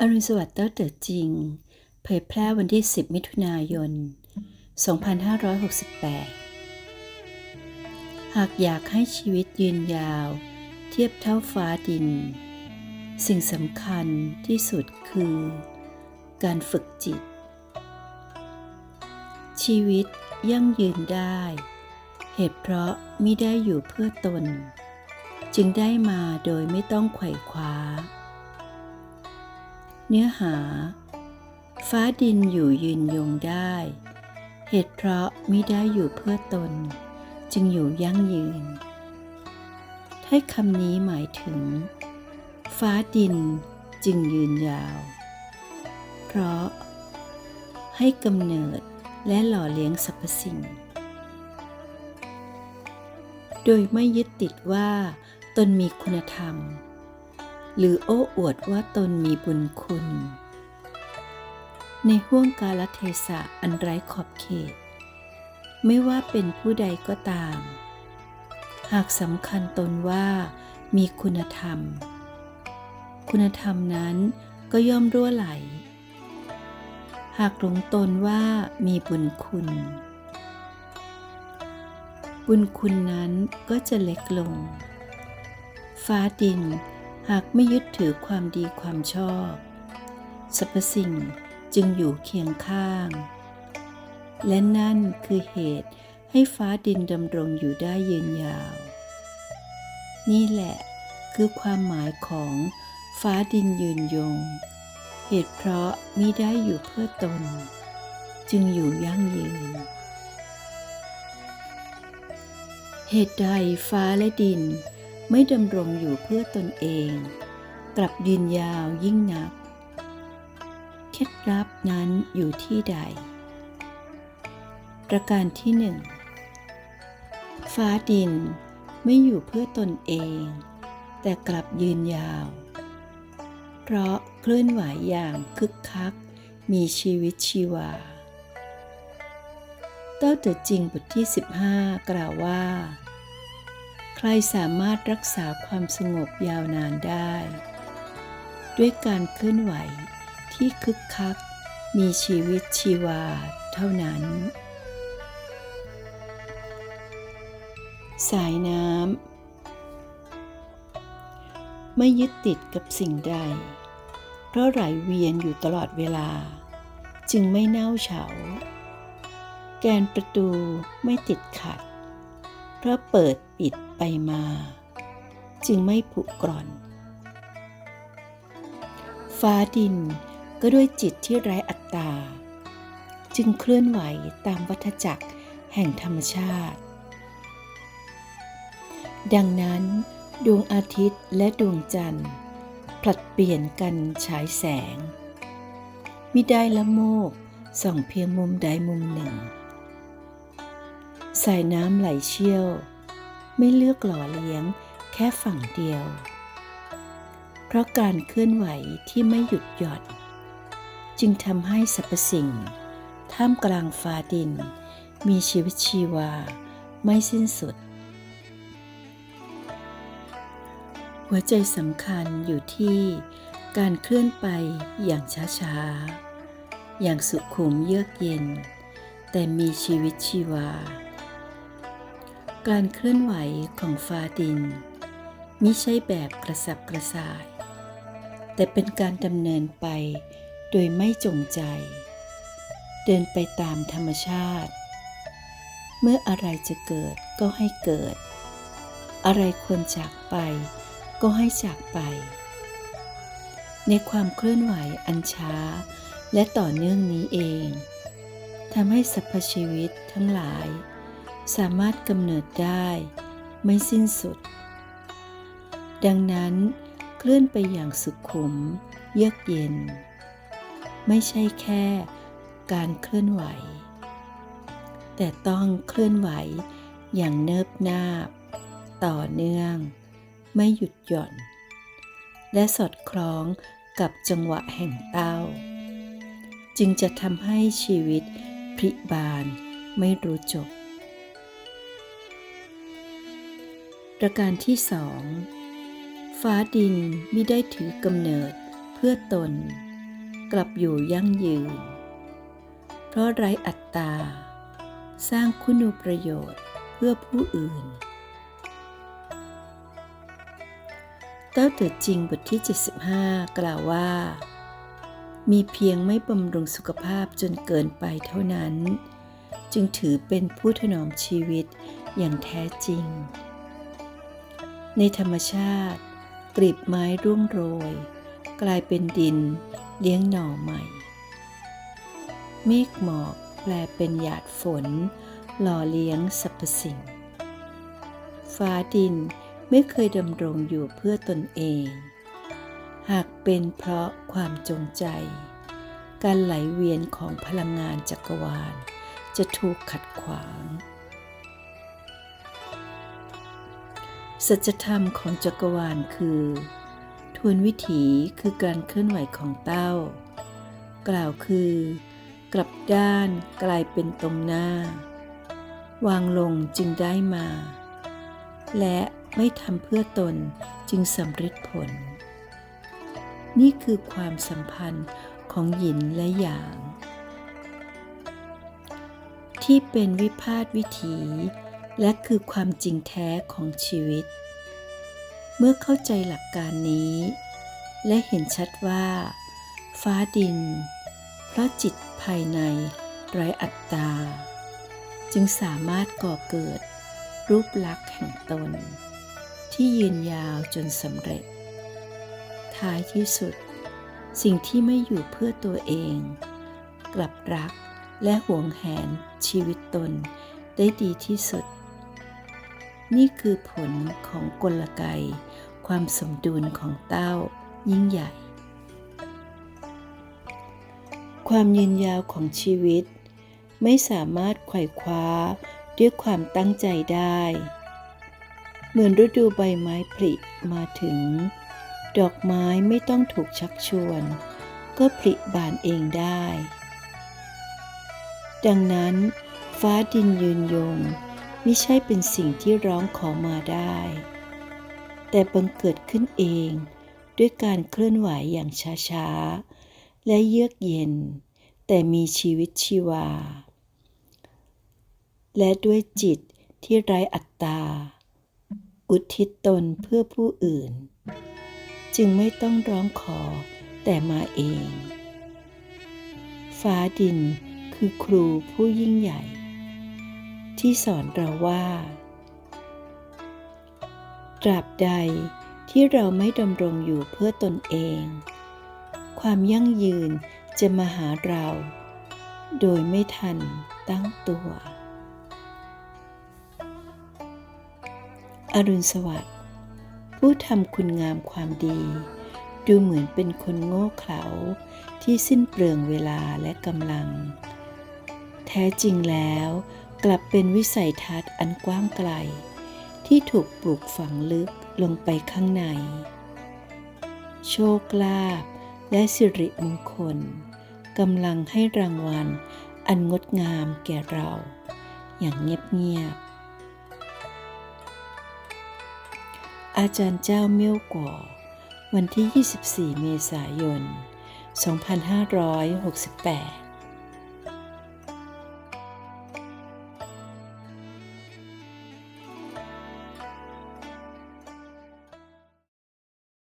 อรุณสวัสดิ์เต้าเต๋อจริง เผยแพร่วันที่ 10 มิถุนายน 2568 หากอยากให้ชีวิตยืนยาว เทียบเท่าฟ้าดิน สิ่งสำคัญที่สุดคือ การฝึกจิต ชีวิตยั่งยืนได้ เหตุเพราะมิได้อยู่เพื่อตน จึงได้มาโดยไม่ต้องไขว่คว้า เนื้อหา ฟ้าดินอยู่ยืนยงได้ เหตุเพราะมิได้อยู่เพื่อตน จึงอยู่ยั่งยืนถ้อยคำนี้หมายถึง ฟ้าดินจึงยืนยาว เพราะ ให้กำเนิดและหล่อเลี้ยงสรรพสิ่ง โดยไม่ยึดติดว่าตนมีคุณธรรม หรือโอ้อวดว่าตนมีบุญคุณ ในห่วงกาลเทศะอันไร้ขอบเขต ไม่ว่าเป็นผู้ใดก็ตาม หากสำคัญตนว่ามีคุณธรรม คุณธรรมนั้นก็ย่อมรั่วไหล หากหลงตนว่ามีบุญคุณ บุญคุณนั้นก็จะเล็กลง ฟ้าดิน หากไม่ยึดถือความดีความชอบสรรพสิ่งจึงอยู่เคียงข้าง และนั่นคือเหตุให้ฟ้าดินดำรงอยู่ได้ยืนยาว นี่แหละคือความหมายของฟ้าดินยืนยง เหตุเพราะมิได้อยู่เพื่อตน จึงอยู่ยั่งยืน เหตุใดฟ้าและดิน ไม่ดำรงอยู่เพื่อตนเอง กลับยืนยาวยิ่งนัก เคล็ดลับนั้นอยู่ที่ใด ประการที่หนึ่งฟ้าดินไม่อยู่เพื่อตนเอง แต่กลับยืนยาว เพราะเคลื่อนไหวอย่างคึกคัก มีชีวิตชีวา เต้าเต๋อจริงบทที่ 15 กล่าวว่า ใครสามารถรักษาความสงบยาวนานได้ ด้วยการเคลื่อนไหวที่คึกคัก มีชีวิตชีวาเท่านั้น สายน้ำไม่ยึดติดกับสิ่งใด เพราะไหลเวียนอยู่ตลอดเวลา จึงไม่เน่าเฉา แกนประตูไม่ติดขัด พราะเปิดปิดไปมา จึงไม่ผุกร่อน ฟ้าดินก็ด้วยจิตที่ไร้อัตตา จึงเคลื่อนไหวตามวัฏจักรแห่งธรรมชาติ ดังนั้น ดวงอาทิตย์และดวงจันทร์ ผลัดเปลี่ยนกันฉายแสงมิได้ละโมกส่องเพียงมุมใดมุมหนึ่ง สายน้ำไหลเชี่ยว ไม่เลือกหล่อเลี้ยงแค่ฝั่งเดียว เพราะการเคลื่อนไหวที่ไม่หยุดหย่อนจึงทำให้สรรพสิ่ง ท่ามกลางฟ้าดิน มีชีวิตชีวาไม่สิ้นสุด หัวใจสำคัญอยู่ที่การเคลื่อนไปอย่างช้าๆ อย่างสุขุมเยือกเย็น แต่มีชีวิตชีวา การเคลื่อนไหวของฟ้าดินมิใช่แบบกระสับกระส่าย แต่เป็นการดำเนินไปโดยไม่จงใจ เดินไปตามธรรมชาติ เมื่ออะไรจะเกิดก็ให้เกิด อะไรควรจากไปก็ให้จากไป ในความเคลื่อนไหวอันช้า และต่อเนื่องนี้เองทำให้สรรพชีวิตทั้งหลาย สามารถกำเนิดได้ไม่สิ้นสุด ดังนั้นเคลื่อนไปอย่างสุขุม เยือกเย็น ไม่ใช่แค่การเคลื่อนไหว แต่ต้องเคลื่อนไหวอย่างเนิบนาบ ต่อเนื่อง ไม่หยุดหย่อน และสอดคล้องกับจังหวะแห่งเต้า จึงจะทำให้ชีวิตพริบานไม่รู้จบ ประการที่สอง ฟ้าดินไม่ได้ถือกำเนิดเพื่อตน กลับอยู่ยั่งยืน เพราะไรอัตตา สร้างคุณูประโยชน์เพื่อผู้อื่น เต้าเถิดจริงบทที่ 75 กล่าวว่า มีเพียงไม่บำรุงสุขภาพจนเกินไปเท่านั้น จึงถือเป็นผู้ถนอมชีวิตอย่างแท้จริง ในธรรมชาติ กลีบไม้ร่วงโรย กลายเป็นดินเลี้ยงหน่อใหม่เมฆหมอกแปลเป็นหยาดฝน หล่อเลี้ยงสรรพสิ่ง ฟ้าดินไม่เคยดำรงอยู่เพื่อตนเอง หากเป็นเพราะความจงใจ การไหลเวียนของพลังงานจักรวาล จะถูกขัดขวาง สัจธรรมของจักรวาลคือ ทวนวิถีคือการเคลื่อนไหวของเต้า กล่าวคือ กลับด้านกลายเป็นตรงหน้า วางลงจึงได้มา และไม่ทำเพื่อตนจึงสำเร็จผล นี่คือความสัมพันธ์ของหยินและหยาง ที่เป็นวิพาทวิถี และคือความจริงแท้ของชีวิต เมื่อเข้าใจหลักการนี้ และเห็นชัดว่า ฟ้าดิน เพราะจิตภายในไร้อัตตา จึงสามารถก่อเกิด รูปลักษณ์แห่งตน ที่ยืนยาวจนสำเร็จ ท้ายที่สุด สิ่งที่ไม่อยู่เพื่อตัวเอง กลับรักและหวงแหนชีวิตตนได้ดีที่สุด นี่คือผลของกลไก ความสมดุลของเต้ายิ่งใหญ่ ความยืนยาวของชีวิต ไม่สามารถไขว่คว้าด้วยความตั้งใจได้ เหมือนฤดูใบไม้ผลิมาถึง ดอกไม้ไม่ต้องถูกชักชวน ก็ผลิบานเองได้ ดังนั้น ฟ้าดินยืนยง ไม่ใช่เป็นสิ่งที่ร้องขอมาได้ แต่บังเกิดขึ้นเองด้วยการเคลื่อนไหวอย่างช้าๆ และเยือกเย็น แต่มีชีวิตชีวา และด้วยจิตที่ไร้อัตตา อุทิศตนเพื่อผู้อื่น จึงไม่ต้องร้องขอแต่มาเอง ฟ้าดินคือครูผู้ยิ่งใหญ่ ที่สอนเราว่า ตราบใดที่เราไม่ดำรงอยู่เพื่อตนเอง ความยั่งยืนจะมาหาเรา โดยไม่ทันตั้งตัว อรุณสวัสดิ์ผู้ทำคุณงามความดี ดูเหมือนเป็นคนโง่เขลาที่สิ้นเปลืองเวลาและกำลัง แท้จริงแล้ว กลับเป็นวิสัยทัศน์อันกว้างไกล ที่ถูกปลูกฝังลึกลงไปข้างใน โชคลาภและสิริมงคลกำลังให้รางวัลอันงดงามแก่เรา อย่างเงียบๆ อาจารย์เจ้าเมี่ยวก่อ วันที่ 24 เมษายน 2568